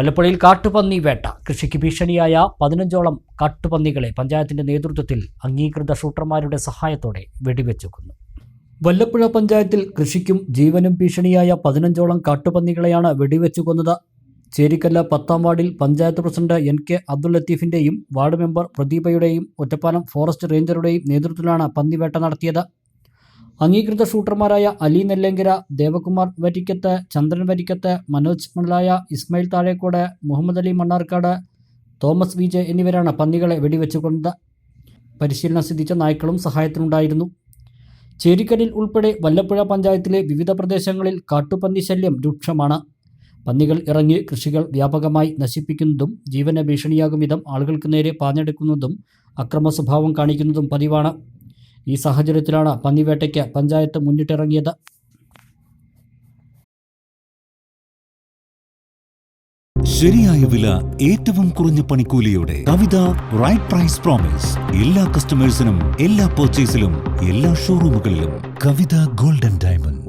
വല്ലപ്പുഴയിൽ കാട്ടുപന്നി വേട്ട. കൃഷിക്ക് ഭീഷണിയായ പതിനഞ്ചോളം കാട്ടുപന്നികളെ പഞ്ചായത്തിന്റെ നേതൃത്വത്തിൽ അംഗീകൃത ഷൂട്ടർമാരുടെ സഹായത്തോടെ വെടിവെച്ചു കൊന്നു വല്ലപ്പുഴ പഞ്ചായത്തിൽ കൃഷിക്കും ജീവനും ഭീഷണിയായ പതിനഞ്ചോളം കാട്ടുപന്നികളെയാണ് വെടിവെച്ചു കൊന്നത് ചേരിക്കല്ല പത്താം വാർഡിൽ panchayat president N K Abdul ലത്തീഫിന്റെയും ward member പ്രദീപയുടെയും ഒറ്റപ്പാലം ഫോറസ്റ്റ് റേഞ്ചറുടെയും നേതൃത്വത്തിലാണ് പന്നിവേട്ട നടത്തിയത്. അംഗീകൃത ഷൂട്ടർമാരായ Ali Nellankara Devakumar Varikkath Chandran Varikkath Manoj Manalaya Ismail Thazhekode Muhammad Ali Mannarkkad Thomas V J എന്നിവരാണ് പന്നികളെ വെടിവെച്ചു കൊന്നത് പരിശീലനം സിദ്ധിച്ച നായ്ക്കളും സഹായത്തിനുണ്ടായിരുന്നു. ചേരിക്കലിൽ ഉൾപ്പെടെ വല്ലപ്പുഴ പഞ്ചായത്തിലെ വിവിധ പ്രദേശങ്ങളിൽ കാട്ടുപന്നി ശല്യം രൂക്ഷമാണ്. പന്നികൾ ഇറങ്ങി കൃഷികൾ വ്യാപകമായി നശിപ്പിക്കുന്നതും ജീവന ഭീഷണിയാകും വിധം ആളുകൾക്ക് നേരെ പാഞ്ഞെടുക്കുന്നതും അക്രമ സ്വഭാവം കാണിക്കുന്നതും പതിവാണ്. ഈ സാഹചര്യത്തിലാണ് പന്നിവേട്ടയ്ക്ക് പഞ്ചായത്ത് മുന്നിട്ടിറങ്ങിയത്. ശരിയായ വില ഏറ്റവും കുറഞ്ഞ പണിക്കൂലിയോടെ കവിത റൈറ്റ് പ്രൈസ് പ്രോമിസ് എല്ലാ കസ്റ്റമേഴ്സിനും എല്ലാ പർച്ചേസിലും എല്ലാ ഷോറൂമുകളിലും കവിത ഗോൾഡൻ ഡയമണ്ട്സ്